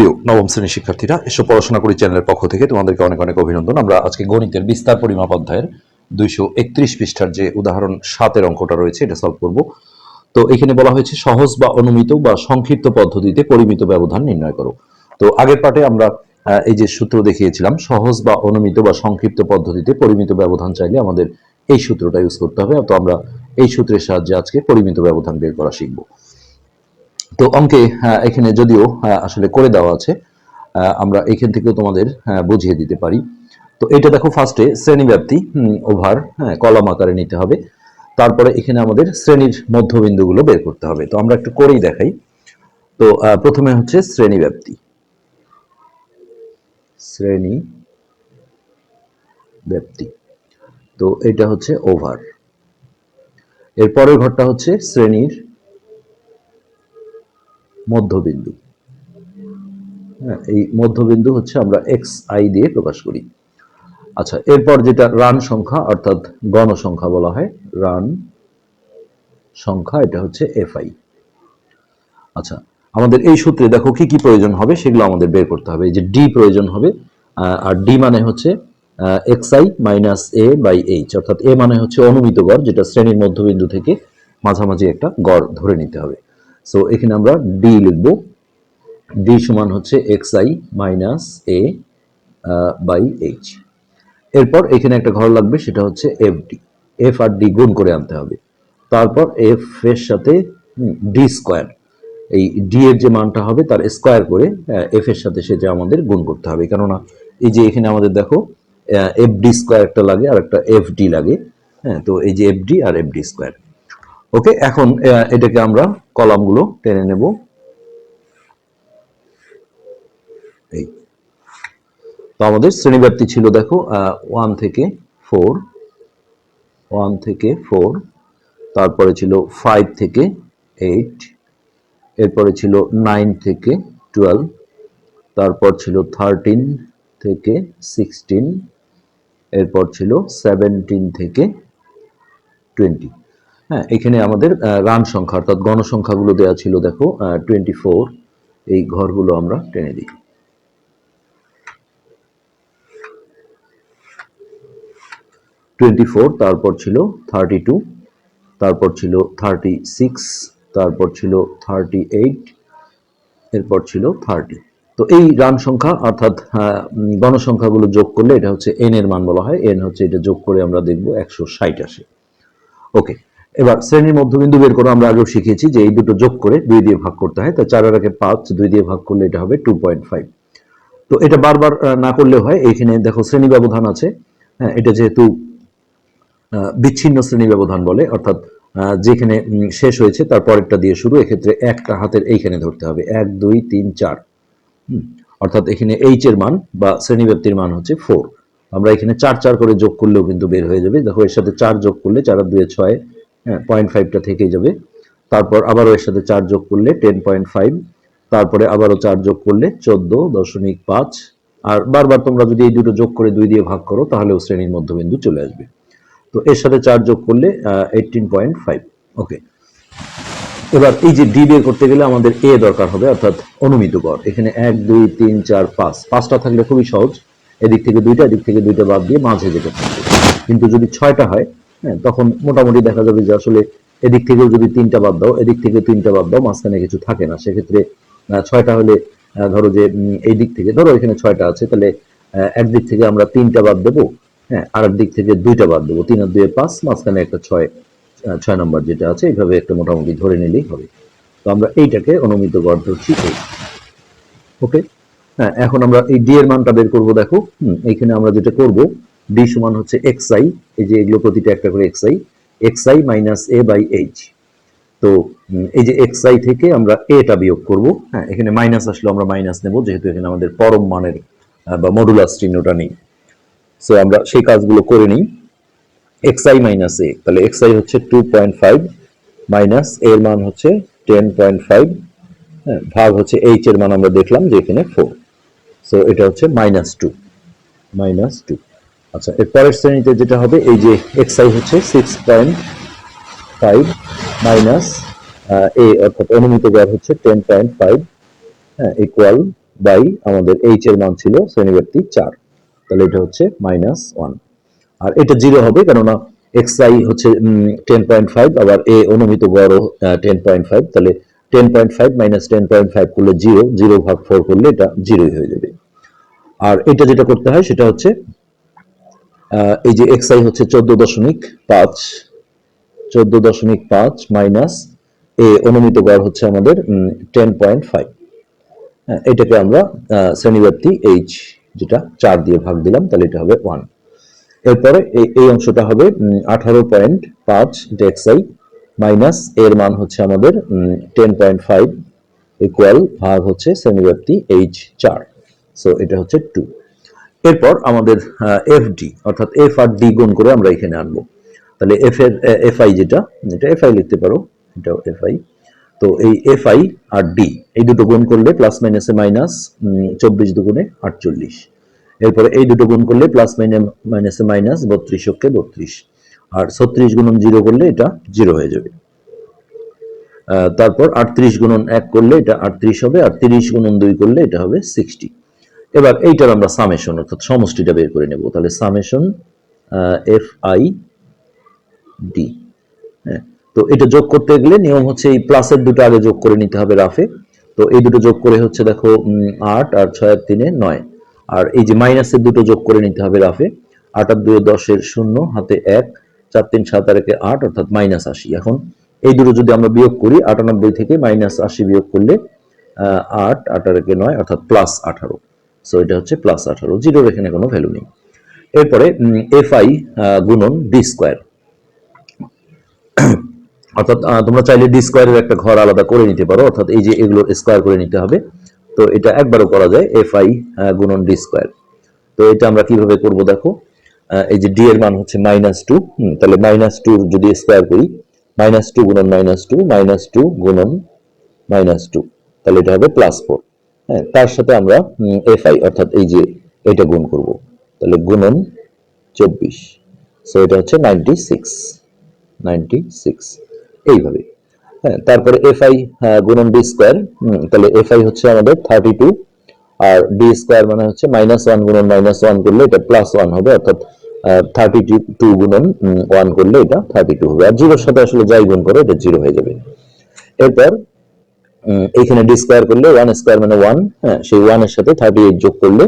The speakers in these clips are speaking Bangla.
প্রিয় নবম শ্রেণির শিক্ষার্থীরা এসব পড়াশোনা করি চ্যানেলের পক্ষ থেকে তোমাদেরকে অনেক অনেক অভিনন্দন। আমরা আজকে গণিতের বিস্তার পরিমাপ অধ্যায়ের দুইশো একত্রিশ পৃষ্ঠার যে উদাহরণ সাতের অঙ্কটা রয়েছে, এটা সলভ করব। তো এখানে বলা হয়েছে, সহজ বা অনুমিত বা সংক্ষিপ্ত পদ্ধতিতে পরিমিত ব্যবধান নির্ণয় করো। তো আগের পাঠে আমরা এই যে সূত্র দেখিয়েছিলাম, সহজ বা অনুমিত বা সংক্ষিপ্ত পদ্ধতিতে পরিমিত ব্যবধান চাইলে আমাদের এই সূত্রটা ইউজ করতে হবে। তো আমরা এই সূত্রের সাহায্যে আজকে পরিমিত ব্যবধান বের করা শিখব। তো অঙ্কে আহ, এখানে যদিও আহ, আসলে করে দেওয়া আছে আমরা এখান থেকেও তোমাদের বুঝিয়ে দিতে পারি। তো এটা দেখো ফার্স্টে শ্রেণীব্যাপ্তি ওভার হ্যাঁ কলাম আকারে নিতে হবে। তারপরে এখানে আমাদের শ্রেণির মধ্যবিন্দুগুলো বের করতে হবে। তো আমরা একটু করেই দেখাই। তো প্রথমে হচ্ছে শ্রেণীব্যাপ্তি। শ্রেণি ব্যাপ্তি তো এটা হচ্ছে ওভার। এর পরের ঘরটা হচ্ছে শ্রেণির মধ্যবিন্দু। হ্যাঁ এই মধ্যবিন্দু হচ্ছে আমরা এক্স আই দিয়ে প্রকাশ করি। আচ্ছা এরপর যেটা রান সংখ্যা, অর্থাৎ গণ সংখ্যা বলা হয়, রান সংখ্যা, এটা হচ্ছে এফ আই আচ্ছা আমাদের এই সূত্রে দেখো কি কি প্রয়োজন হবে, সেগুলো আমাদের বের করতে হবে। এই যে ডি প্রয়োজন হবে আর ডি মানে হচ্ছে X I minus A by H অর্থাৎ এ মানে হচ্ছে অনুমিত গড়, যেটা শ্রেণির মধ্যবিন্দু থেকে মাঝামাঝি একটা গড় ধরে নিতে হবে। সো এখানে আমরা ডি লিখব। ডি সমান হচ্ছে X I minus A by H এরপর এখানে একটা ঘর লাগবে, সেটা হচ্ছে এফ ডি এফ আর ডি গুণ করে আনতে হবে। তারপর এফ এর সাথে ডি স্কোয়ার এই ডি এর যে মানটা হবে, তার স্কোয়ার করে এফ এর সাথে সেটা আমাদের গুণ করতে হবে। কেননা, এই যে এখানে আমাদের দেখো এফ ডি স্কোয়ার লাগে আর একটা এফ ডি লাগে। হ্যাঁ তো এই যে এফ ডি আর এফ ডি স্কোয়ার ওকে এখন এটাকে আমরা কলামগুলো টেনে নেব। এই। তো আমাদের শ্রেণীব্যাপ্তি ছিল, দেখো ওয়ান থেকে ফোর ওয়ান থেকে ফোর তারপরে ছিল ফাইভ থেকে এইট এরপরে ছিল নাইন থেকে টুয়েলভ তারপর ছিল থার্টিন থেকে সিক্সটিন এরপর ছিল সেভেন্টিন থেকে টোয়েন্টি হ্যাঁ এখানে আমাদের রান সংখ্যা, অর্থাৎ গণসংখ্যাগুলো দেওয়া ছিল, দেখো টোয়েন্টি ফোর এই ঘরগুলো আমরা টেনে দিই। টোয়েন্টি ফোর তারপর ছিল থার্টি টু তারপর ছিল থার্টি সিক্স তারপর ছিল থার্টি এইট এরপর ছিল থার্টি তো এই রান সংখ্যা, অর্থাৎ গণসংখ্যাগুলো যোগ করলে এটা হচ্ছে এন এর মান বলা হয় এন হচ্ছে এটা যোগ করে আমরা দেখব একশো ষাট আসে। ওকে এবার শ্রেণির মধ্যবিন্দু বের করে, আমরা আগেও শিখেছি যে এই দুটো যোগ করে দুই দিয়ে ভাগ করতে হয়। তো চার আর পাঁচ, দুই দিয়ে ভাগ করলে এটা হবে টু পয়েন্ট ফাইভ তো এটা বারবার না করলে হয়, এইখানে দেখো শ্রেণি ব্যবধান আছে। হ্যাঁ এটা যেহেতু বিচ্ছিন্ন শ্রেণি ব্যবধান বলে, অর্থাৎ যেখানে শেষ হয়েছে, তার পরেরটা দিয়ে শুরু, এক্ষেত্রে একটা হাতের এইখানে ধরতে হবে। এক, দুই, তিন, চার। অর্থাৎ এখানে এইচ এর মান বা শ্রেণি শ্রেণীব্যাপ্তির মান হচ্ছে ফোর আমরা এখানে চার চার করে যোগ করলেও কিন্তু বের হয়ে যাবে। দেখো এর সাথে চার যোগ করলে চার আর দুয়ে ছয় হ্যাঁ পয়েন্ট ফাইভটা থেকেই যাবে। তারপর আবারও এর সাথে চার যোগ করলে টেন পয়েন্ট ফাইভ তারপরে আবারও চার যোগ করলে চোদ্দ দশমিক পাঁচ। আর বারবার তোমরা যদি এই দুটো যোগ করে দুই দিয়ে ভাগ করো, তাহলেও শ্রেণির মধ্যবিন্দু চলে আসবে। তো এর সাথে চার যোগ করলে এইটিন পয়েন্ট ফাইভ ওকে এবার এই যে ডি বের করতে গেলে আমাদের এ দরকার হবে, অর্থাৎ অনুমিত গড়। এখানে এক, দুই, তিন, চার, পাঁচ। পাঁচটা থাকলে খুবই সহজ। এদিক থেকে দুইটা, এদিক থেকে দুইটা বাদ দিয়ে মাঝে যেতে থাকবে। কিন্তু যদি ছয়টা হয় হ্যাঁ তখন মোটামুটি দেখা যাবে যে আসলে এদিক থেকেও যদি তিনটা বাদ দাও, এদিক থেকে তিনটা বাদ দাও, মাঝখানে কিছু থাকে না। সেক্ষেত্রে ছয়টা হলে ধরো যে এই দিক থেকে, ধরো এখানে ছয়টা আছে, তাহলে একদিক থেকে আমরা তিনটা বাদ দেবো হ্যাঁ আর দিক থেকে দুইটা বাদ দেবো, তিন আর দুয়ে পাঁচ, মাঝখানে একটা ছয় ছয় নম্বর যেটা আছে, এইভাবে একটা মোটামুটি ধরে নিলেই হবে। তো আমরা এইটাকে অনুমিত গড় ধরছি। ওকে? হ্যাঁ এখন আমরা এই ডি এর মানটা বের করব, দেখো। হুম এইখানে আমরা যেটা করব ডি সমান হচ্ছে এক্স আই এই যে এগুলো প্রতিটা একটা করে X I X I minus A by H তো এই যে এক্স আই থেকে আমরা এটা বিয়োগ করব হ্যাঁ এখানে মাইনাস আসলে, আমরা মাইনাস নেব, যেহেতু এখানে আমাদের পরম মানের বা মডুলাস চিহ্নটা নেই। সো আমরা সেই কাজগুলো করে নিই। এক্স আই মাইনাস এ তাহলে এক্স আই হচ্ছে টু পয়েন্ট ফাইভ মাইনাস এর মান হচ্ছে টেন পয়েন্ট ফাইভ হ্যাঁ ভাগ হচ্ছে এইচ এর মান আমরা দেখলাম যে এখানে ফোর সো এটা হচ্ছে মাইনাস টু মাইনাস টু আচ্ছা এর পরের শ্রেণীতে যেটা হবে, এই যে এক্স আই হচ্ছে six point five minus a অর্থাৎ অনুমিত গড় হচ্ছে টেন পয়েন্ট ফাইভ হ্যাঁ ইকুয়াল বাই আমাদের এইচ এর মান ছিল শ্রেণীব্যক্তি চার। তাহলে এটা হচ্ছে মাইনাস ওয়ান আর এটা জিরো হবে, কেননা এক্স আই হচ্ছে টেন পয়েন্ট ফাইভ আবার এ অনুমিত গড় টেন পয়েন্ট ফাইভ তাহলে ten point five minus ten point five করলে জিরো জিরো ভাগ ফোর করলে এটা জিরোই হয়ে যাবে। আর এটা যেটা করতে হয়, সেটা হচ্ছে এই যে এক্স আই হচ্ছে চোদ্দ দশমিক পাঁচ, চোদ্দ দশমিক পাঁচ মাইনাস এ অনুমিত গড় হচ্ছে আমাদের টেন পয়েন্ট ফাইভ এটাকে আমরা শ্রেণীব্যাপ্তি এইচ যেটা চার দিয়ে ভাগ দিলাম, তাহলে এটা হবে ওয়ান এরপরে এই- অংশটা হবে আঠারো পয়েন্ট পাঁচ আই মাইনাস এর মান হচ্ছে আমাদের টেন পয়েন্ট ফাইভ ইকুয়াল ভাগ হচ্ছে শ্রেণীব্যাপ্তি এইচ চার। সো এটা হচ্ছে টু এরপর আমাদের এফ ডি অর্থাৎ এফ আর ডি গুণ করে আমরা এখানে আনব। তাহলে এফ এর এফ আই যেটা, এটা এফ আই লিখতে পারো, এটাও এফ আই তো এই এফ আই আর ডি এই দুটো গুণ করলে প্লাস মাইনাসে মাইনাস চব্বিশ দুগুণে আটচল্লিশ। এরপরে এই দুটো গুণ করলে প্লাস মাইনাসে মাইনাস বত্রিশ অক্ষে বত্রিশ। আর ছত্রিশ গুণন জিরো করলে এটা জিরো হয়ে যাবে। তারপর আটত্রিশ গুণন এক করলে এটা আটত্রিশ হবে, আর তিরিশ গুণন দুই করলে এটা হবে সিক্সটি এবার এইটার আমরা সামেশন অর্থাৎ সমষ্টিটা বের করে নেব। তাহলে সামেশন এফ আই ডি হ্যাঁ? তো এটা যোগ করতে গেলে নিয়ম হচ্ছে এই প্লাসের দুটো আগে যোগ করে নিতে হবে রাফে। তো এই দুটো যোগ করে হচ্ছে দেখো আট আর ছয় আর তিনে নয়। আর এই যে মাইনাসের দুটো যোগ করে নিতে হবে রাফে, আট আর দুই দশের শূন্য, হাতে এক, চার, তিন, সাত, আর একে আট, অর্থাৎ মাইনাস আশি। এখন এই দুটো যদি আমরা বিয়োগ করি, আটানব্বই থেকে মাইনাস আশি বিয়োগ করলে আট আট আর একে নয়, অর্থাৎ প্লাস আঠারো। সো এটা হচ্ছে প্লাস আঠারো, জিরোর এখানে কোনো ভ্যালু নেই। এরপরে এফ আই গুণন ডি স্কোয়ার অর্থাৎ তোমরা চাইলে ডি স্কোয়ারের একটা ঘর আলাদা করে নিতে পারো, অর্থাৎ এই যে এগুলো স্কোয়ার করে নিতে হবে। তো এটা একবারও করা যায় এফ আই গুণন ডি স্কোয়ার তো এটা আমরা কীভাবে করব দেখো এই যে ডি এর মান হচ্ছে মাইনাস টু তাহলে মাইনাস টু যদি স্কোয়ার করি মাইনাস টু গুণন মাইনাস টু মাইনাস টু গুণন মাইনাস টু তাহলে এটা হবে প্লাস ফোর তার সাথে আমরা এফ আই অর্থাৎ এই যে এটা গুণ করব। তাহলে গুণন চব্বিশ। সো এটা হচ্ছে নাইনটি সিক্স নাইনটি সিক্স এইভাবে। হ্যাঁ তারপরে এফ আই গুণন ডি স্কোয়ার তাহলে এফ আই হচ্ছে আমাদের থার্টি টু আর ডি স্কোয়ার মানে হচ্ছে মাইনাস ওয়ান গুণন মাইনাস ওয়ান করলে এটা প্লাস ওয়ান হবে, অর্থাৎ থার্টি টু গুণন ওয়ান করলে এটা থার্টি টু হবে। আর জিরোর সাথে আসলে যাই গুণ করে, এটা জিরো হয়ে যাবে। এরপর উম, এইখানে ডি স্কোয়ার করলে ওয়ান স্কোয়ার মানে ওয়ান হ্যাঁ সেই ওয়ানের সাথে থার্টি এইট যোগ করলে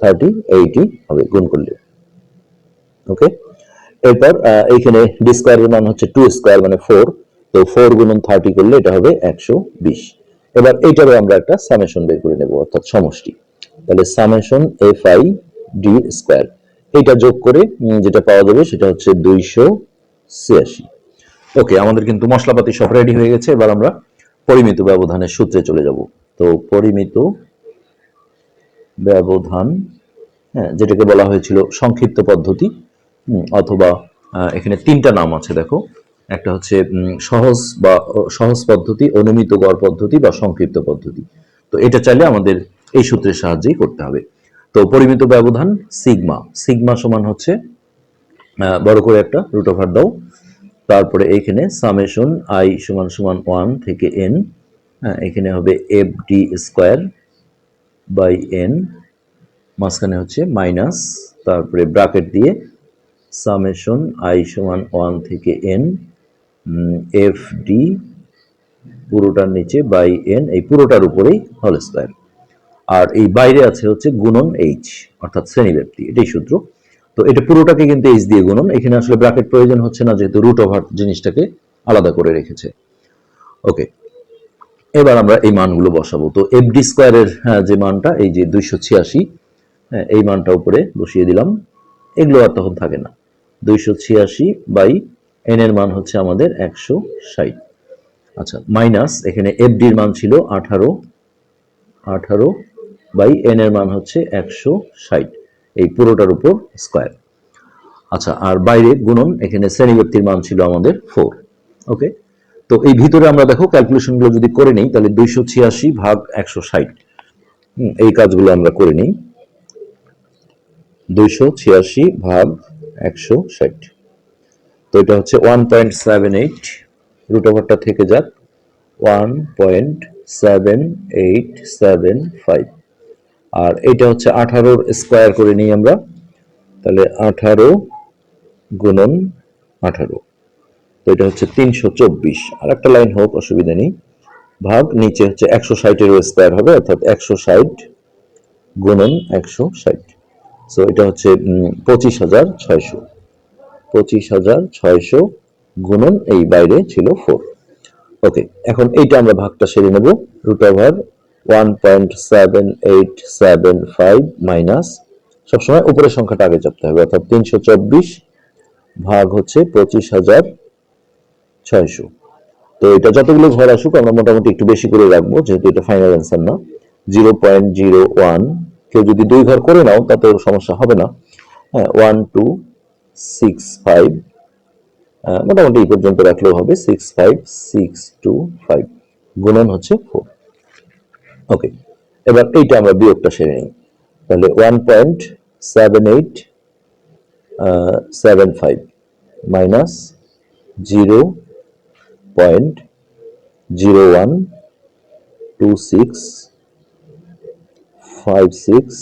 থার্টি এইটই হবে গুণ করলে। ওকে এরপর এইখানে ডি স্কোয়ারের মান হচ্ছে টু স্কোয়ার মানে ফোর তো ফোর গুণন থার্টি করলে এটা হবে একশো বিশ। এবার এইটারও আমরা একটা সামেশন বের করে নেব অর্থাৎ সমষ্টি। তাহলে summation f i d square এটা যোগ করে যেটা পাওয়া যাবে সেটা হচ্ছে দুইশো ছিয়াশি। ওকে আমাদের কিন্তু মশলাপাতি সব রেডি হয়ে গেছে এবার আমরা পরিমিত ব্যবধানের সূত্রে চলে যাব। তো পরিমিত ব্যবধান হ্যাঁ যেটাকে বলা হয়েছিল সংক্ষিপ্ত পদ্ধতি অথবা এখানে তিনটা নাম আছে, দেখো। একটা হচ্ছে সহজ বা সহজ পদ্ধতি অনুমিত গড় পদ্ধতি বা সংক্ষিপ্ত পদ্ধতি। তো এটা চাইলে আমাদের এই সূত্রের সাহায্যেই করতে হবে। তো পরিমিত ব্যবধান, সিগমা। সিগমা সমান হচ্ছে বড় করে একটা রুট ওভার দাও। তারপরে এইখানে সামেশন আই সমান সমান ওয়ান থেকে এন হ্যাঁ এখানে হবে f d square by n, মাঝখানে হচ্ছে মাইনাস, তারপরে ব্রাকেট দিয়ে সামেশন আই সমান ওয়ান থেকে এন এফ ডি পুরোটার নিচে বাই এন, এই পুরোটার উপরেই হল স্কোয়ার। আর এই বাইরে আছে হচ্ছে গুণন এইচ, অর্থাৎ শ্রেণীব্যাপ্তি, এটাই সূত্র। তো এটা পুরোটাকে কিন্তু এইচ দিয়ে গুণন এখানে আসলে ব্র্যাকেট প্রয়োজন হচ্ছে না, যেহেতু রুট ওভার জিনিসটাকে আলাদা করে রেখেছে। ওকে এবার আমরা এই মানগুলো বসাবো। তো এফ ডি স্কোয়ারের যে মানটা, এই যে দুইশো ছিয়াশি হ্যাঁ এই মানটা উপরে বসিয়ে দিলাম। এগুলো আর তখন থাকে না। দুইশো ছিয়াশি বাই এন এর মান হচ্ছে আমাদের একশো ষাট। আচ্ছা মাইনাস এখানে এফ ডির মান ছিল আঠারো আঠারো বাই এন এর মান হচ্ছে একশো ষাট। এই পুরোটার উপর স্কোয়ার আচ্ছা আর বাইরে গুণন, এখানে শ্রেণীব্যক্তির মান ছিল আমাদের ফোর ওকে তো এই ভিতরে আমরা দেখো ক্যালকুলেশনগুলো যদি করে নিই, তাহলে দুইশো ছিয়াশি ভাগ একশো ষাট। এই কাজগুলো আমরা করে নিই। দুইশো ছিয়াশি ভাগ একশো ষাট। তো এটা হচ্ছে one point seven eight root ওভারটা থেকে যাক one point seven eight seven five আর এটা হচ্ছে আঠারোর স্কোয়ার করে নিই আমরা। তাহলে আঠারো গুণন আঠারো। তো এটা হচ্ছে তিনশো চব্বিশ। আর একটা লাইন হোক, অসুবিধা নেই। ভাগ, নিচে হচ্ছে একশো ষাটের স্কোয়ার হবে, অর্থাৎ একশো ষাট গুণন একশো ষাট। সো এটা হচ্ছে পঁচিশ হাজার ছয়শো। পঁচিশ হাজার ছয়শো গুণন এই বাইরে ছিল ফোর ওকে এখন এইটা আমরা ভাগটা সেরে নেব। Root over one point seven eight seven five minus সবসময় উপরের সংখ্যাটা আগে চাপতে হবে, অর্থাৎ তিনশো চব্বিশ ভাগ হচ্ছে পঁচিশ হাজার ছয়শো। তো এটা যতগুলো ঘর আসুক, আমরা মোটামুটি একটু বেশি করে রাখব, যেহেতু এটা ফাইনাল অ্যান্সার না। জিরো পয়েন্ট জিরো ওয়ান কেউ যদি দুই ঘর করে নাও তাতে সমস্যা হবে না। হ্যাঁ ওয়ান টু সিক্স ফাইভ মোটামুটি এই পর্যন্ত রাখলেও হবে six five six two five গুণন হচ্ছে ফোর ওকে এবার এইটা আমরা বিয়োগটা সেরে নিই। তাহলে one point seven eight seven five minus zero point zero one two six five six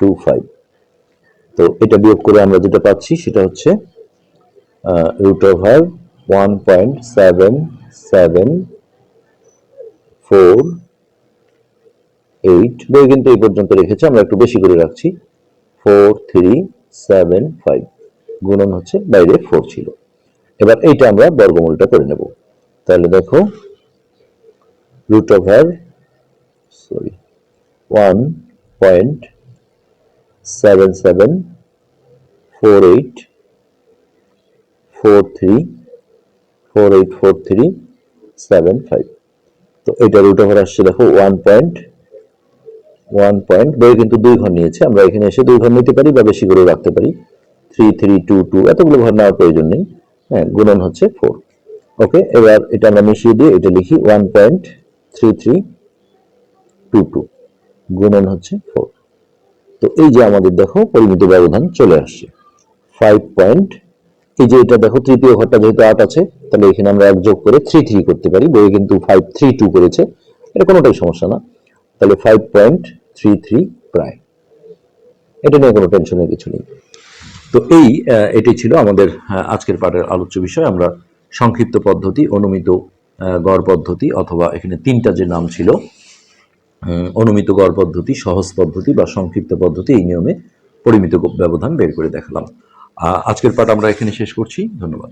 two five তো এটা বিয়োগ করে আমরা যেটা পাচ্ছি সেটা হচ্ছে root over one point seven seven four, eight, বই কিন্তু এই পর্যন্ত রেখেছে, আমরা একটু বেশি করে রাখছি। ফোর, থ্রি, সেভেন, ফাইভ, গুণন হচ্ছে বাইরে ফোর ছিল। এবার এইটা আমরা বর্গমূলটা করে নেব। তাহলে দেখো root over sorry one point seven seven four eight four three four eight four three seven five তো এটা রুট ওভার আসছে, দেখো ওয়ান পয়েন্ট ওয়ান পয়েন্ট বই কিন্তু দুই ঘর নিয়েছে, আমরা এখানে এসে দুই ঘর নিতে পারি বা বেশি করে রাখতে পারি। থ্রি থ্রি টু টু এতগুলো ঘর নেওয়ার প্রয়োজন নেই। হ্যাঁ গুণন হচ্ছে ফোর ওকে এবার এটা আমরা মিশিয়ে দিয়ে এটা লিখি one point three three two two গুণন হচ্ছে ফোর তো এই যে আমাদের, দেখো, পরিমিত ব্যবধান চলে আসছে। ফাইভ পয়েন্ট এই যে এটা দেখো, তৃতীয় ঘরটা যেহেতু আট আছে, তাহলে এখানে আমরা এক যোগ করে থ্রি থ্রি করতে পারি। বইয়ে কিন্তু ফাইভ থ্রি টু করেছে। এটা কোনোটাই সমস্যা না। তাহলে ফাইভ পয়েন্ট থ্রি থ্রি প্রায় এটা নিয়ে কোনো টেনশনের কিছু নেই। তো এই এটি ছিল আমাদের আজকের পাঠের আলোচ্য বিষয়। আমরা সংক্ষিপ্ত পদ্ধতি, অনুমিত গড় পদ্ধতি অথবা এখানে তিনটা যে নাম ছিল অনুমিত গড় পদ্ধতি, সহজ পদ্ধতি বা সংক্ষিপ্ত পদ্ধতি এই নিয়মে পরিমিত ব্যবধান বের করে দেখালাম। আজকের পাঠ আমরা এখানে শেষ করছি। ধন্যবাদ।